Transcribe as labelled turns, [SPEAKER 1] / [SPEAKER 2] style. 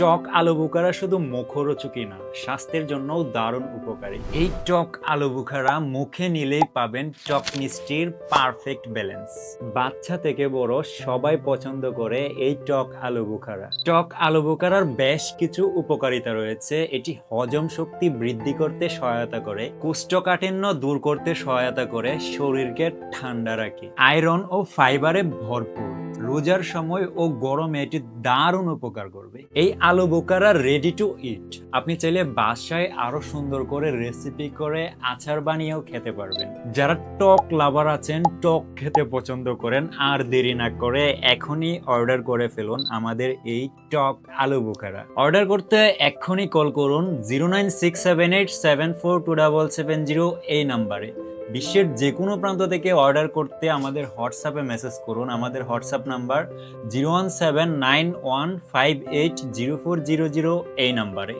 [SPEAKER 1] টক আলু বুখারা শুধু মুখরোচকই না, স্বাস্থ্যের জন্যও দারুণ উপকারী। এই টক আলু বুখারা মুখে নিলেই পাবেন টক মিষ্টির পারফেক্ট ব্যালেন্স। বাচ্চা থেকে বড় সবাই পছন্দ করে এই টক আলু বুখারা টক আলু বুখারার বেশ কিছু উপকারিতা রয়েছে, এটি হজম শক্তি বৃদ্ধি করতে সহায়তা করে, কোষ্ঠকাঠিন্য দূর করতে সহায়তা করে, শরীরকে ঠান্ডা রাখে। আয়রন ও ফাইবারে ভরপুর। রোজার সময় ও গরমে এটি দারুণ উপকার করবে। এই আলু বোকারা রেডি টু ইট আপনি চাইলে বাসায় আরও সুন্দর করে রেসিপি করে আচার বানিয়েও খেতে পারবেন। যারা টক লাভার আছেন, টক খেতে পছন্দ করেন, আর দেরি না করে এখনই অর্ডার করে ফেলুন আমাদের এই টক আলু বোকারা। অর্ডার করতে এক্ষুনি কল করুন zero nine six seven eight seven four two double seven zero এই নাম্বারে। বিশ্বের যে কোনো প্রান্ত থেকে অর্ডার করতে আমাদের হোয়াটসঅ্যাপে মেসেজ করুন। আমাদের WhatsApp number zero one seven nine one five eight zero four zero zero এই নাম্বারে